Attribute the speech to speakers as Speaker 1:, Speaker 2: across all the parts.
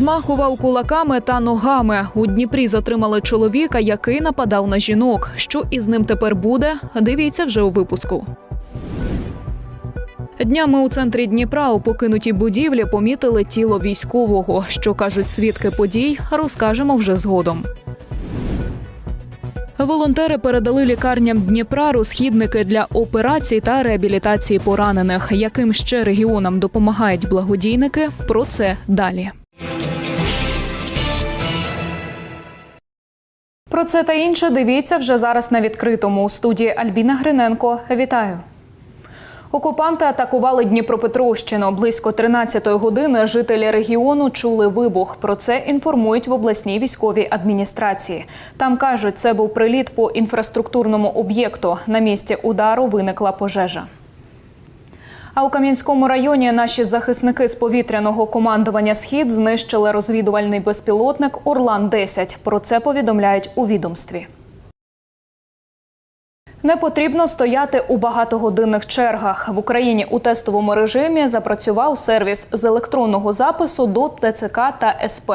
Speaker 1: Розмахував кулаками та ногами. У Дніпрі затримали чоловіка, який нападав на жінок. Що із ним тепер буде? Дивіться вже у випуску. Днями у центрі Дніпра у покинутій будівлі помітили тіло військового. Що кажуть свідки подій, розкажемо вже згодом. Волонтери передали лікарням Дніпра розхідники для операцій та реабілітації поранених. Яким ще регіонам допомагають благодійники? Про це далі. Про це та інше дивіться вже зараз на відкритому у студії Альбіна Гриненко. Вітаю. Окупанти атакували Дніпропетровщину. Близько 13-ї години жителі регіону чули вибух. Про це інформують в обласній військовій адміністрації. Там кажуть, це був приліт по інфраструктурному об'єкту. На місці удару виникла пожежа. А у Кам'янському районі наші захисники з повітряного командування Схід знищили розвідувальний безпілотник Орлан 10 Про це повідомляють у відомстві. Не потрібно стояти у багатогодинних чергах. В Україні у тестовому режимі запрацював сервіс з електронного запису до ТЦК та СП.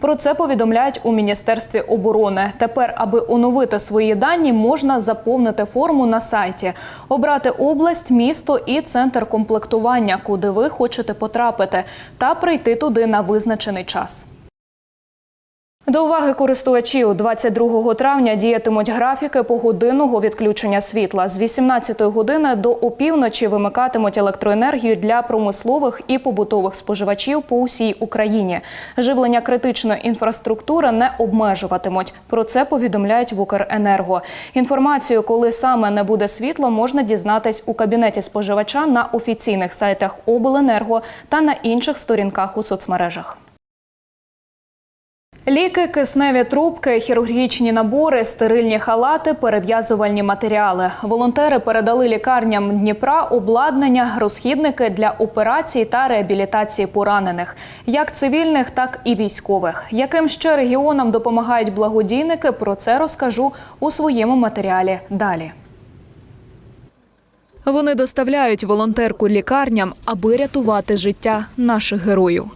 Speaker 1: Про це повідомляють у Міністерстві оборони. Тепер, аби оновити свої дані, можна заповнити форму на сайті, обрати область, місто і центр комплектування, куди ви хочете потрапити, та прийти туди на визначений час. До уваги користувачів 22 травня діятимуть графіки погодинного відключення світла. З 18 години до опівночі вимикатимуть електроенергію для промислових і побутових споживачів по усій Україні. Живлення критичної інфраструктури не обмежуватимуть. Про це повідомляють в Укренерго. Інформацію, коли саме не буде світла, можна дізнатись у кабінеті споживача на офіційних сайтах Обленерго та на інших сторінках у соцмережах. Ліки, кисневі трубки, хірургічні набори, стерильні халати, перев'язувальні матеріали. Волонтери передали лікарням Дніпра обладнання, розхідники для операцій та реабілітації поранених, як цивільних, так і військових. Яким ще регіонам допомагають благодійники? Про це розкажу у своєму матеріалі далі. Вони доставляють волонтерку лікарням, аби рятувати життя наших героїв.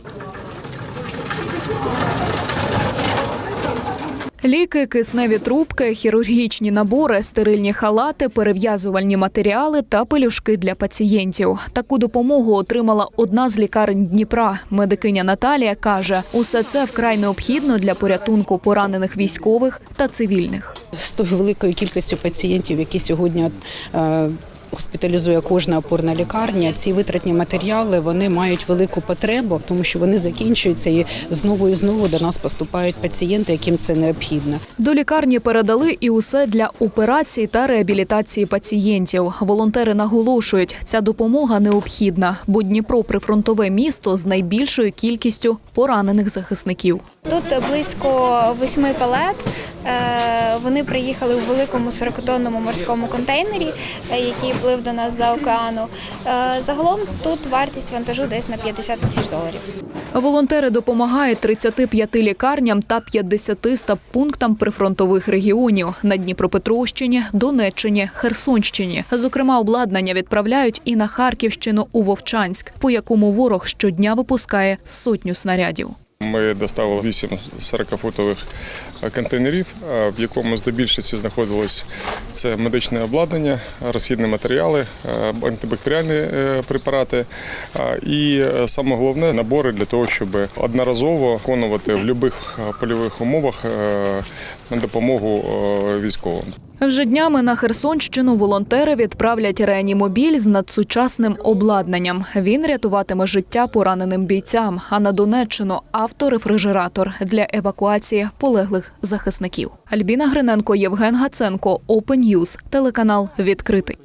Speaker 1: Ліки, кисневі трубки, хірургічні набори, стерильні халати, перев'язувальні матеріали та пелюшки для пацієнтів. Таку допомогу отримала одна з лікарень Дніпра. Медикиня Наталія каже, усе це вкрай необхідно для порятунку поранених військових та цивільних.
Speaker 2: з тою великою кількістю пацієнтів, які сьогодні е, госпіталізує кожна опорна лікарня, ці витратні матеріали вони мають велику потребу, тому що вони закінчуються і знову і знову до нас поступають пацієнти, яким це необхідно.
Speaker 1: До лікарні передали і усе для операцій та реабілітації пацієнтів. Волонтери наголошують, ця допомога необхідна, бо Дніпро прифронтове місто з найбільшою кількістю поранених захисників.
Speaker 3: Тут близько восьми палет. Е, Вони приїхали у великому 40-тонному морському контейнері, е, який плив до нас за океану. Е, Загалом тут вартість вантажу десь на 50 тисяч доларів.
Speaker 1: Волонтери допомагають 35 лікарням та 50 стаб-пунктам прифронтових регіонів на Дніпропетровщині, Донеччині, Херсонщині. Зокрема, обладнання відправляють і на Харківщину у Вовчанськ, по якому ворог щодня випускає сотню снарядів.
Speaker 4: Ми доставили 8 40-футових контейнерів, е, в якому здебільшості знаходилось це медичне обладнання, розхідні матеріали, е, антибактеріальні е, препарати е, і е, саме головне набори для того, щоб одноразово виконувати в будь-яких польових умовах е, на допомогу е, військовим.
Speaker 1: Вже днями на Херсонщину волонтери відправлять реанімобіль з надсучасним обладнанням. Він рятуватиме життя пораненим бійцям. А на Донеччину авторефрижератор для евакуації полеглих захисників. Альбіна Гриненко, Євген Гаценко, Open News, телеканал відкритий.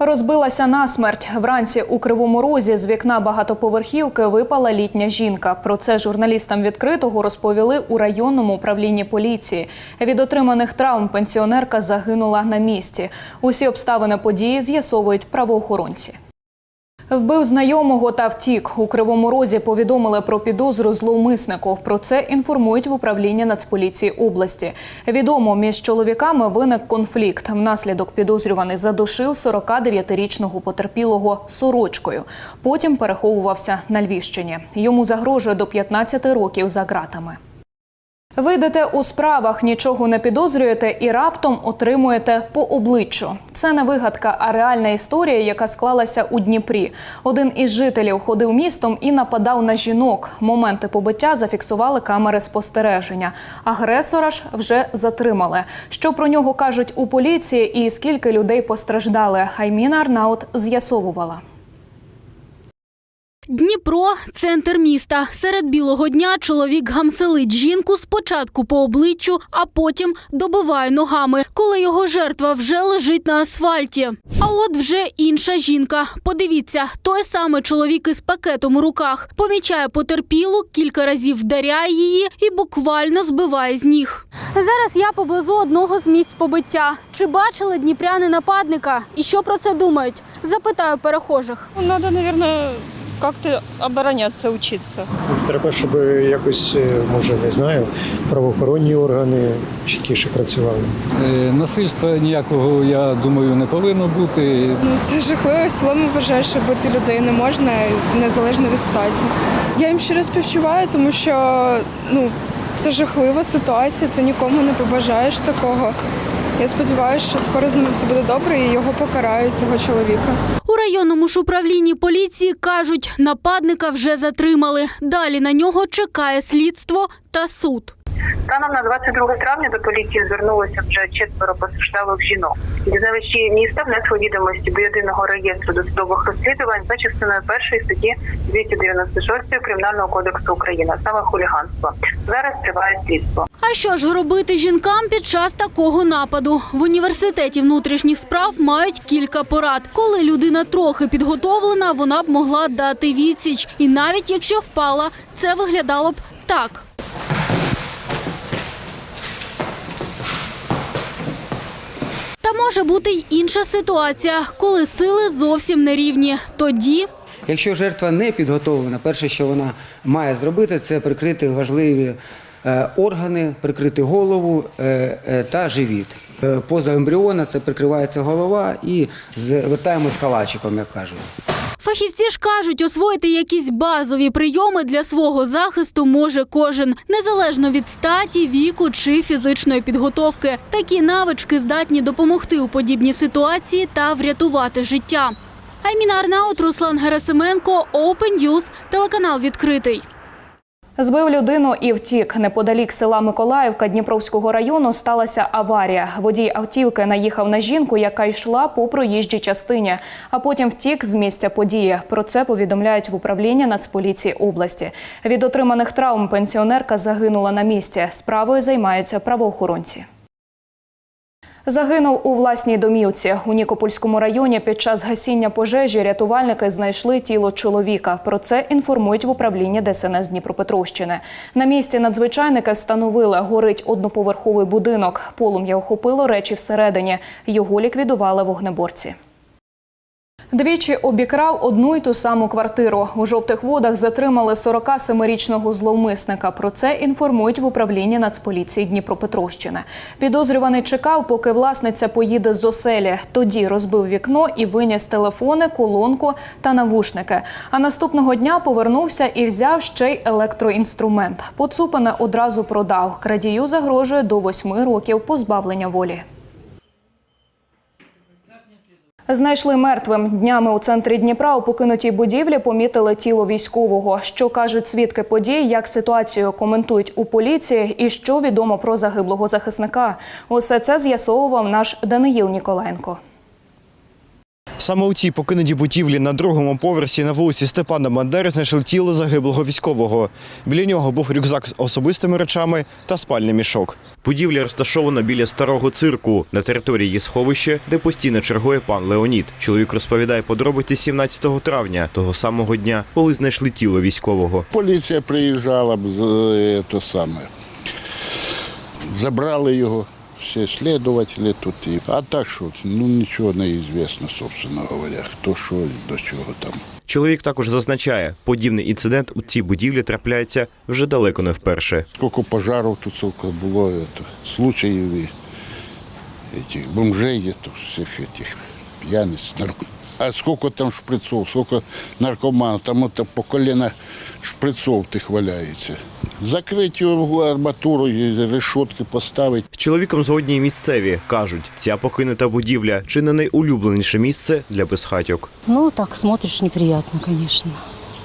Speaker 1: Розбилася насмерть. Вранці у Кривому Розі з вікна багатоповерхівки випала літня жінка. Про це журналістам відкритого розповіли у районному управлінні поліції. Від отриманих травм пенсіонерка загинула на місці. Усі обставини події з'ясовують правоохоронці. Вбив знайомого та втік. У Кривому Розі повідомили про підозру зловмиснику. Про це інформують в управлінні Нацполіції області. Відомо, між чоловіками виник конфлікт. Внаслідок підозрюваний задушив 49-річного потерпілого сорочкою. Потім переховувався на Львівщині. Йому загрожує до 15 років за ґратами. Вийдете у справах, нічого не підозрюєте і раптом отримуєте по обличчю. Це не вигадка, а реальна історія, яка склалася у Дніпрі. Один із жителів ходив містом і нападав на жінок. Моменти побиття зафіксували камери спостереження. Агресора ж вже затримали. Що про нього кажуть у поліції і скільки людей постраждали? Айміна Арнаут з'ясовувала.
Speaker 5: Дніпро центр міста. Серед білого дня чоловік гамселить жінку спочатку по обличчю, а потім добиває ногами, коли його жертва вже лежить на асфальті. А от вже інша жінка. Подивіться, той самий чоловік із пакетом у руках помічає потерпілу, кілька разів вдаряє її і буквально збиває з ніг. Зараз я поблизу одного з місць побиття. Чи бачили дніпряни нападника? І що про це думають? Запитаю перехожих.
Speaker 6: Ну, Надо, наверное, как-то обороняться, учиться.
Speaker 7: Треба, щоб якось, е, може, не знаю, правоохоронні органи чіткіше працювали.
Speaker 8: Е, Насильства ніякого, я думаю, не повинно бути.
Speaker 9: Ну, це жахливо. В цілому вважаю, що бити людей не можна незалежно від статі. Я їм щиро співчуваю, тому що ну, це жахлива ситуація, це нікому не побажаєш такого. Я сподіваюся, що скоро з ним все буде добре і його покарають, цього чоловіка.
Speaker 5: У районному ж управлінні поліції кажуть, нападника вже затримали. Далі на нього чекає слідство та суд.
Speaker 10: Станом на 22 травня до поліції звернулося вже четверо постраждалих жінок. Дізнавачі міста внесли відомості до єдиного реєстру досудових розслідувань за частиною першої статті 296 Кримінального кодексу України, саме хуліганство. Зараз триває слідство.
Speaker 5: А що ж робити жінкам під час такого нападу? В університеті внутрішніх справ мають кілька порад. Коли людина трохи підготовлена, вона б могла дати відсіч. І навіть якщо впала, це виглядало б так. Та може бути й інша ситуація, коли сили зовсім не рівні. Тоді
Speaker 11: Якщо жертва не підготовлена, перше, що вона має зробити, це прикрити важливі органи, прикрити голову е, е, та живіт. Е, Поза ембріона це прикривається голова і звертаємось калачиком, як кажуть.
Speaker 5: Фахівці ж кажуть, освоїти якісь базові прийоми для свого захисту може кожен, незалежно від статі, віку чи фізичної підготовки. Такі навички здатні допомогти у подібній ситуації та врятувати життя. Айміна Арнаут, Руслан Герасименко, Open News, телеканал відкритий.
Speaker 1: Збив людину і втік. Неподалік села Миколаївка Дніпровського району сталася аварія. Водій автівки наїхав на жінку, яка йшла по проїжджій частині, а потім втік з місця події. Про це повідомляють в управління Нацполіції області. Від отриманих травм пенсіонерка загинула на місці. Справою займаються правоохоронці. Загинув у власній домівці. У Нікопольському районі під час гасіння пожежі рятувальники знайшли тіло чоловіка. Про це інформують в управлінні ДСНС Дніпропетровщини. На місці надзвичайники встановили, горить одноповерховий будинок. Полум'я охопило речі всередині. Його ліквідували вогнеборці. Двічі обікрав одну й ту саму квартиру. У жовтих водах затримали 47-річного зловмисника. Про це інформують в управлінні Нацполіції Дніпропетровщини. Підозрюваний чекав, поки власниця поїде з оселі. Тоді розбив вікно і виніс телефони, колонку та навушники. А наступного дня повернувся і взяв ще й електроінструмент. Поцупане одразу продав. Крадію загрожує до восьми років позбавлення волі. Знайшли мертвим днями у центрі Дніпра у покинутій будівлі. Помітили тіло військового. Що кажуть свідки подій, як ситуацію коментують у поліції, і що відомо про загиблого захисника. Усе це з'ясовував наш Даниїл Ніколенко.
Speaker 12: Саме у цій покинутій будівлі на другому поверсі на вулиці Степана Бандери знайшли тіло загиблого військового. Біля нього був рюкзак з особистими речами та спальний мішок.
Speaker 13: Будівля розташована біля старого цирку на території є сховище, де постійно чергує пан Леонід. Чоловік розповідає подробиці 17 травня, того самого дня, коли знайшли тіло військового.
Speaker 14: Поліція приїжджала б з е, то саме. Забрали його, всі слідувателі тут. І... А так що, ну нічого не звісно, собственно говоря, хто що і до чого там.
Speaker 13: Чоловік також зазначає, подібний інцидент у цій будівлі трапляється вже далеко не вперше.
Speaker 14: Скільки пожарів тут скільки було это, случаїв і этих бомжей, это, всіх этих п'яниць, нарко... А скільки там шприцов, скільки наркоманів, там это по коліна шприцов тих валяється. Закрити його арматуру, і решетки поставити.
Speaker 13: З чоловіком згодні й місцеві кажуть, ця покинута будівля чи не найулюбленіше місце для безхатьок.
Speaker 15: Ну, так смотришь неприятно, конечно.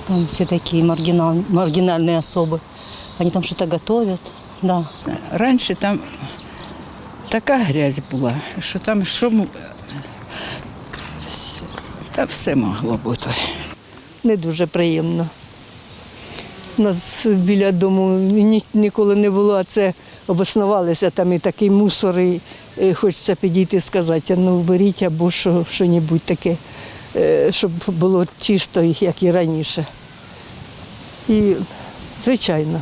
Speaker 15: Там все такие маргинал, маргинальные особы. Они там что-то готовят, да.
Speaker 2: Раніше там така грязь була, що там що м- все- та все могло бути.
Speaker 15: Не дуже приємно. У нас біля дому ні, ніколи не було, а це обоснувалися там і такий мусор, і, і хочеться підійти і сказати, «А ну вберіть або що, що-небудь таке, е, щоб було чисто, як і раніше. І, звичайно,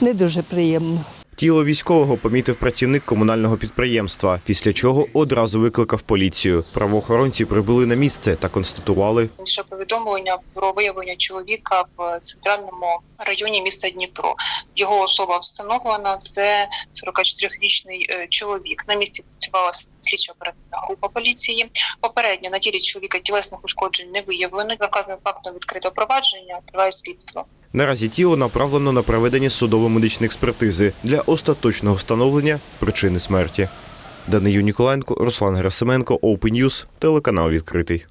Speaker 15: не дуже приємно.
Speaker 13: Тіло військового помітив працівник комунального підприємства, після чого одразу викликав поліцію. Правоохоронці прибули на місце та констатували,
Speaker 10: Інше повідомлення про виявлення чоловіка в центральному районі міста Дніпро. Його особа встановлена. Це 44-річний е, чоловік. На місці працювала слідчо оперативна група поліції. Попередньо на тілі чоловіка тілесних ушкоджень не виявлено. Наказаним фактом відкрито провадження. Триває слідство.
Speaker 13: Наразі тіло направлено на проведення судово-медичної експертизи для остаточного встановлення причини смерті. Данию Ніколаєнко, Руслан Герасименко, Open News, телеканал відкритий.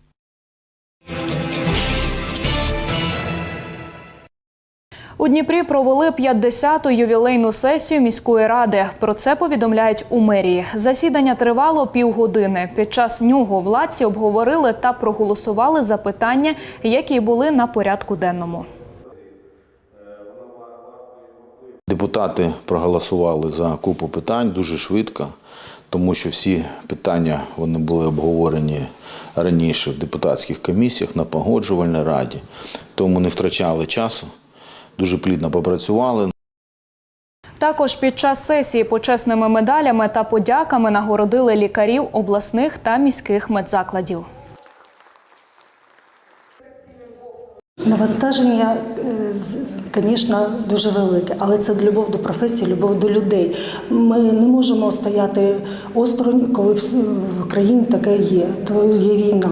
Speaker 1: У Дніпрі провели 50-ту ювілейну сесію міської ради. Про це повідомляють у мерії. Засідання тривало півгодини. Під час нього владці обговорили та проголосували за питання, які були на порядку денному.
Speaker 16: Депутати проголосували за купу питань дуже швидко, тому що всі питання вони були обговорені раніше в депутатських комісіях на погоджувальній раді, тому не втрачали часу, дуже плідно попрацювали.
Speaker 1: Також під час сесії почесними медалями та подяками нагородили лікарів обласних та міських медзакладів.
Speaker 15: Навантаження, звісно, дуже велике, але це любов до професії, любов до людей. Ми не можемо стояти осторонь, коли в в країні таке є. То є війна.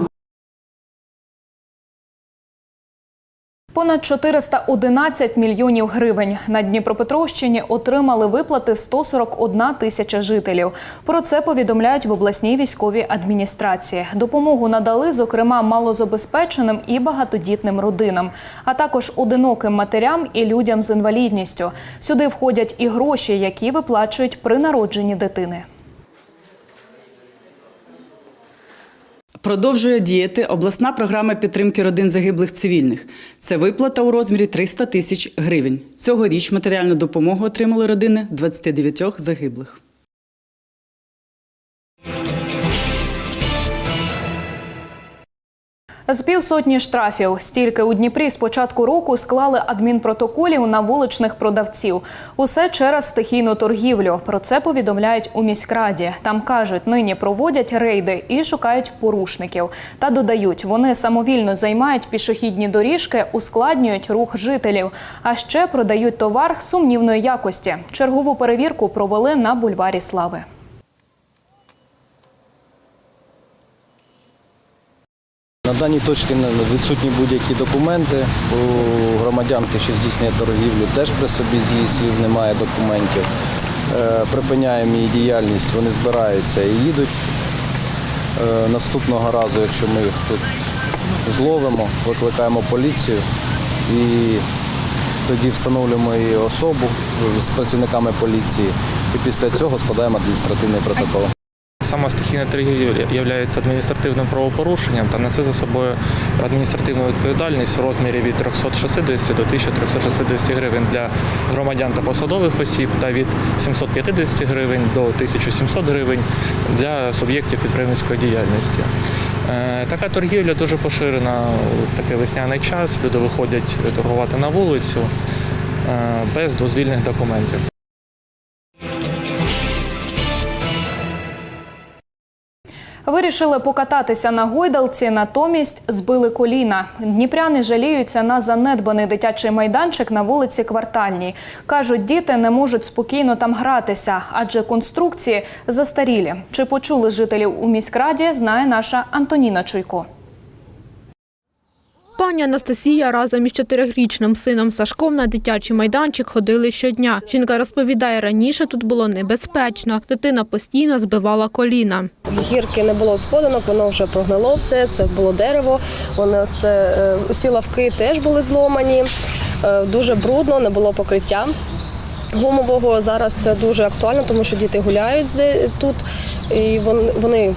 Speaker 1: Понад 411 мільйонів гривень на Дніпропетровщині отримали виплати 141 тисяча жителів. Про це повідомляють в обласній військовій адміністрації. Допомогу надали, зокрема, малозабезпеченим і багатодітним родинам, а також одиноким матерям і людям з інвалідністю. Сюди входять і гроші, які виплачують при народженні дитини.
Speaker 17: Продовжує діяти обласна програма підтримки родин загиблих цивільних. Це виплата у розмірі 300 тисяч гривень. Цьогоріч матеріальну допомогу отримали родини 29 загиблих.
Speaker 1: З півсотні штрафів стільки у Дніпрі з початку року склали адмінпротоколів на вуличних продавців. Усе через стихійну торгівлю. Про це повідомляють у міськраді. Там кажуть, нині проводять рейди і шукають порушників. Та додають, вони самовільно займають пішохідні доріжки, ускладнюють рух жителів, а ще продають товар сумнівної якості. Чергову перевірку провели на бульварі Слави.
Speaker 8: Даній точці відсутні будь-які документи. У громадянки, що здійснює торгівлю, теж при собі з її слів немає документів. Е, Припиняємо її діяльність, вони збираються і їдуть. Е, Наступного разу, якщо ми їх тут зловимо, викликаємо поліцію і тоді встановлюємо її особу з працівниками поліції і після цього складаємо адміністративний протокол.
Speaker 18: Сама стихійна торгівля є адміністративним правопорушенням та несе за собою адміністративну відповідальність у розмірі від 360 до 1360 гривень для громадян та посадових осіб та від 750 гривень до 1700 гривень для суб'єктів підприємницької діяльності. Е, Така торгівля дуже поширена у такий весняний час. Люди виходять торгувати на вулицю е, без дозвільних документів.
Speaker 1: Вирішили покататися на гойдалці, натомість збили коліна. Дніпряни жаліються на занедбаний дитячий майданчик на вулиці Квартальній. Кажуть, діти не можуть спокійно там гратися, адже конструкції застарілі. Чи почули жителів у міськраді, знає наша Антоніна Чуйко.
Speaker 19: Пані Анастасія разом із чотирирічним сином Сашком на дитячий майданчик ходили щодня. Жінка розповідає, раніше тут було небезпечно. Дитина постійно збивала коліна.
Speaker 20: Гірки не було сходинок, воно вже прогнило все, це було дерево, воно все, е, усі лавки теж були зломані, е, дуже брудно, не було покриття гумового. Зараз це дуже актуально, тому що діти гуляють тут, і вони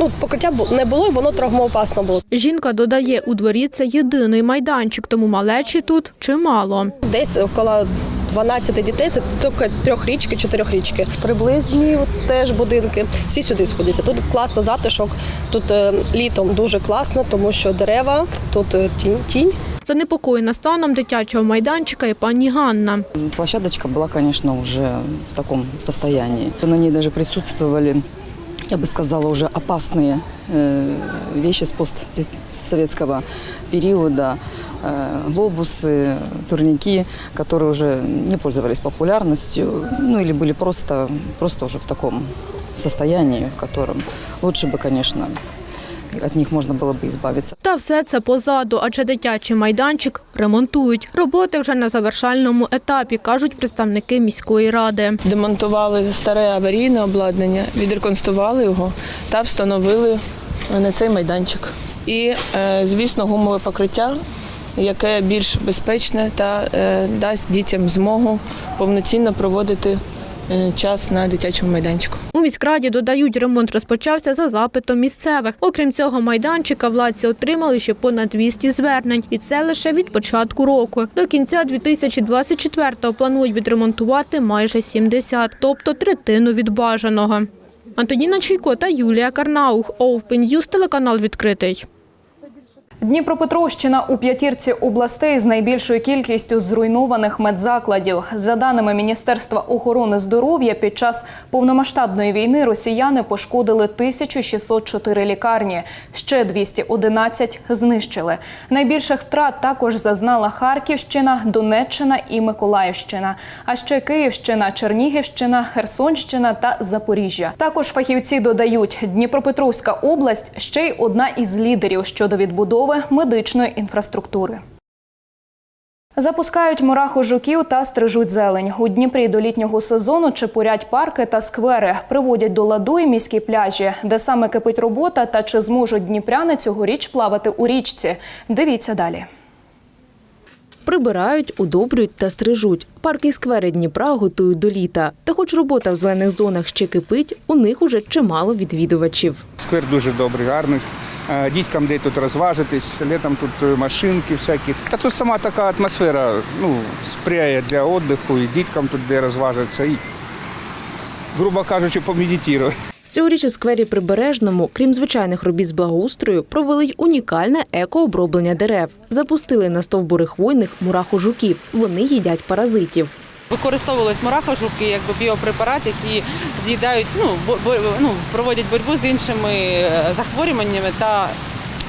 Speaker 20: ну, покриття не було, і воно травмоопасно було.
Speaker 19: Жінка додає, у дворі це єдиний майданчик, тому малечі тут чимало.
Speaker 20: Десь около 12 дітей, це тільки трьохрічки, чотирьохрічки. Приблизні от теж будинки. Всі сюди сходяться. Тут класно затишок, тут е, літом дуже класно, тому що дерева, тут е, тінь. тінь.
Speaker 19: Занепокоєна станом дитячого майданчика і пані Ганна.
Speaker 21: Площадочка была, конечно, уже в таком состоянии. На ней даже присутствовали, я бы сказала, уже опасные э, вещи с постсоветского периода. Э, Глобусы, турники, которые уже не пользовались популярностью, ну или были просто, просто уже в таком состоянии, в котором лучше бы, конечно, от них можно было бы избавиться.
Speaker 19: Та все це позаду, адже дитячий майданчик ремонтують. Роботи вже на завершальному етапі, кажуть представники міської ради.
Speaker 22: демонтували старе аварійне обладнання, відреконстрували його та встановили на цей майданчик. І, е, звісно, гумове покриття, яке більш безпечне та е, дасть дітям змогу повноцінно проводити е, час на дитячому майданчику.
Speaker 19: У міськраді додають, ремонт розпочався за запитом місцевих. Окрім цього майданчика, владці отримали ще понад 200 звернень, і це лише від початку року. До кінця 2024-го планують відремонтувати майже 70, тобто третину від бажаного. Антоніна Чуйко та Юлія Карнаух. Open News, телеканал відкритий.
Speaker 1: Дніпропетровщина у п'ятірці областей з найбільшою кількістю зруйнованих медзакладів. За даними Міністерства охорони здоров'я, під час повномасштабної війни росіяни пошкодили 1604 лікарні, ще 211 знищили. Найбільших втрат також зазнала Харківщина, Донеччина і Миколаївщина, а ще Київщина, Чернігівщина, Херсонщина та Запоріжжя. Також фахівці додають, Дніпропетровська область ще й одна із лідерів щодо відбудови медичної інфраструктури. Запускають мураху жуків та стрижуть зелень. У Дніпрі до літнього сезону чепурять парки та сквери, приводять до ладу і міські пляжі, де саме кипить робота та чи зможуть дніпряни цьогоріч плавати у річці. Дивіться далі.
Speaker 23: Прибирають, удобрюють та стрижуть. Парки і сквери Дніпра готують до літа. Та хоч робота в зелених зонах ще кипить, у них уже чимало відвідувачів.
Speaker 24: Сквер дуже добрий, гарний. Е, Дітькам де тут розважитись, літом тут е, машинки всякі. Та тут сама така атмосфера ну, сприяє для відпочинку, і діткам тут де розважитися, і, грубо кажучи, помедитувати.
Speaker 23: Цьогоріч у сквері Прибережному, крім звичайних робіт з благоустрою, провели й унікальне екооброблення дерев. Запустили на стовбури хвойних мураху жуків. Вони їдять паразитів.
Speaker 25: Використовувались мурахожуки, якби біопрепарат, які з'їдають, ну, ну, проводять боротьбу з іншими е, захворюваннями та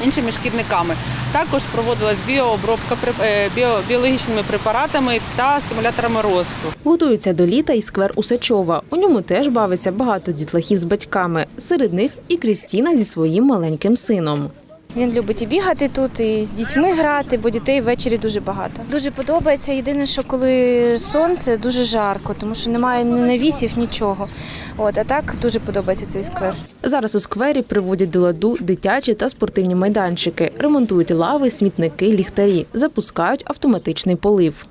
Speaker 25: іншими шкідниками. Також проводилась біообробка е, біо, біологічними препаратами та стимуляторами росту.
Speaker 23: Готуються до літа і сквер Усачова. У ньому теж бавиться багато дітлахів з батьками. Серед них і Крістіна зі своїм маленьким сином.
Speaker 26: Він любить і бігати тут, і з дітьми грати, бо дітей ввечері дуже багато. Дуже подобається. Єдине, що коли сонце, дуже жарко, тому що немає ні навісів, нічого. От, а так дуже подобається цей сквер.
Speaker 23: Зараз у сквері приводять до ладу дитячі та спортивні майданчики, ремонтують лави, смітники, ліхтарі, запускають автоматичний полив.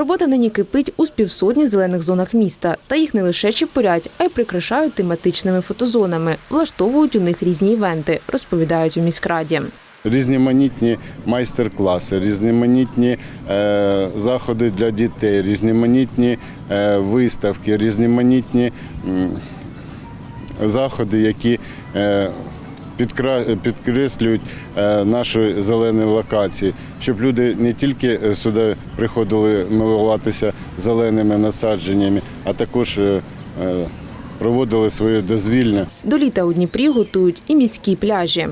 Speaker 23: Робота нині кипить у співсотні зелених зонах міста. Та їх не лише чіпурять, а й прикрашають тематичними фотозонами. Влаштовують у них різні івенти, розповідають у міськраді.
Speaker 27: Різноманітні майстер-класи, різноманітні е, заходи для дітей, різноманітні е, виставки, різноманітні м, заходи, які е, підкреслюють е, наші зелені локації, щоб люди не тільки е, сюди приходили милуватися зеленими насадженнями, а також е, проводили своє дозвільне.
Speaker 23: До літа у Дніпрі готують і міські пляжі.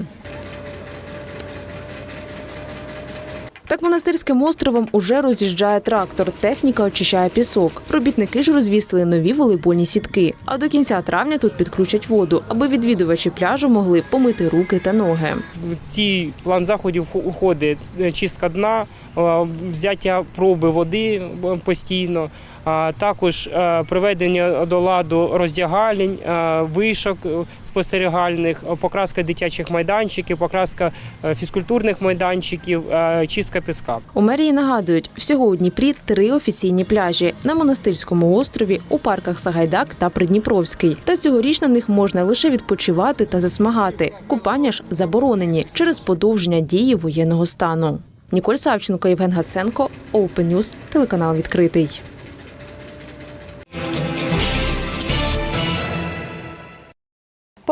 Speaker 23: Так монастирським островом уже роз'їжджає трактор. Техніка очищає пісок. Робітники ж розвісили нові волейбольні сітки. А до кінця травня тут підключать воду, аби відвідувачі пляжу могли помити руки та ноги.
Speaker 28: В цій план заходів уходить е, чистка дна, е, взяття проби води е, постійно, а також е, приведення до ладу роздягалень, е, вишок е, спостерігальних, покраска дитячих майданчиків, покраска фізкультурних майданчиків, чистка піска.
Speaker 23: У мерії нагадують, всього у Дніпрі три офіційні пляжі на монастирському острові, у парках Сагайдак та Придніпровський. Та цьогоріч на них можна лише відпочивати та засмагати. Купання ж заборонені через подовження дії воєнного стану. Ніколь Савченко, Євген Гаценко, Open News, телеканал відкритий.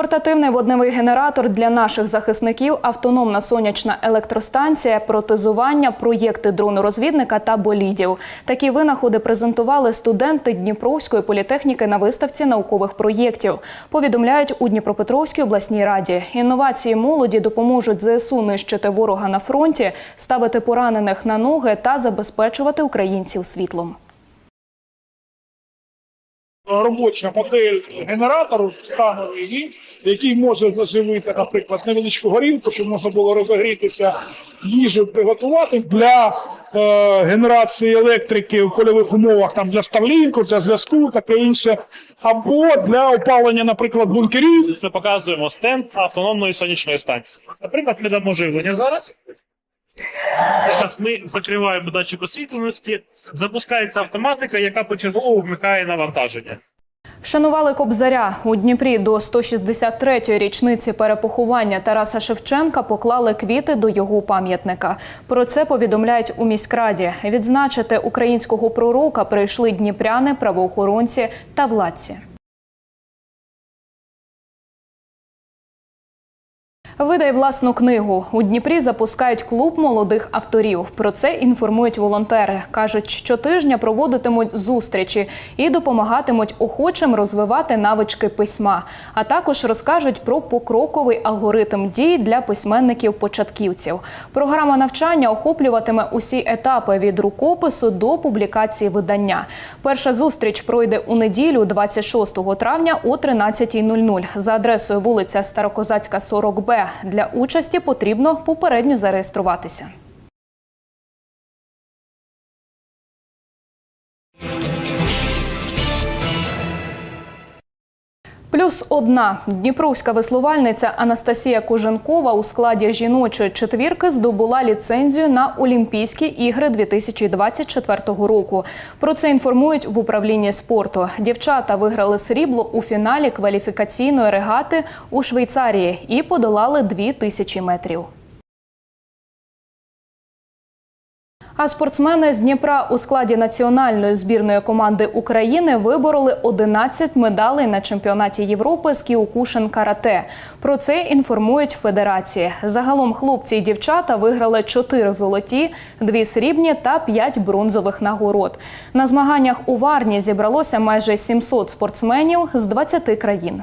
Speaker 1: Портативний водневий генератор для наших захисників, автономна сонячна електростанція, протезування, проєкти дронорозвідника та болідів. Такі винаходи презентували студенти Дніпровської політехніки на виставці наукових проєктів. Повідомляють у Дніпропетровській обласній раді. Інновації молоді допоможуть ЗСУ нищити ворога на фронті, ставити поранених на ноги та забезпечувати українців світлом.
Speaker 29: Робоча модель генератору становий, який може заживити, наприклад, невеличку горілку, щоб можна було розогрітися, їжу приготувати для е, генерації електрики в польових умовах, там для старлінку, для зв'язку, таке інше, або для опалення, наприклад, бункерів.
Speaker 30: Ми показуємо стенд автономної сонячної станції. Наприклад, ми дамо живлення зараз. Зараз ми закриваємо датчик освітленості, запускається автоматика, яка почергово вмикає навантаження.
Speaker 1: Вшанували Кобзаря у Дніпрі до 163-ї річниці перепоховання Тараса Шевченка поклали квіти до його пам'ятника. Про це повідомляють у міськраді. Відзначити українського пророка прийшли дніпряни, правоохоронці та владці. Видай власну книгу. У Дніпрі запускають клуб молодих авторів. Про це інформують волонтери. Кажуть, щотижня проводитимуть зустрічі і допомагатимуть охочим розвивати навички письма. А також розкажуть про покроковий алгоритм дій для письменників-початківців. Програма навчання охоплюватиме усі етапи від рукопису до публікації видання. Перша зустріч пройде у неділю, 26 травня о 13.00 за адресою вулиця Старокозацька, 40Б. Для участі потрібно попередньо зареєструватися. Плюс одна дніпровська веслувальниця Анастасія Коженкова у складі жіночої четвірки здобула ліцензію на Олімпійські ігри 2024 року. Про це інформують в управлінні спорту. Дівчата виграли срібло у фіналі кваліфікаційної регати у Швейцарії і подолали 2000 метрів. А спортсмени з Дніпра у складі національної збірної команди України вибороли 11 медалей на чемпіонаті Європи з кіокушин карате. Про це інформують федерації. Загалом хлопці і дівчата виграли 4 золоті, 2 срібні та 5 бронзових нагород. На змаганнях у Варні зібралося майже 700 спортсменів з 20 країн.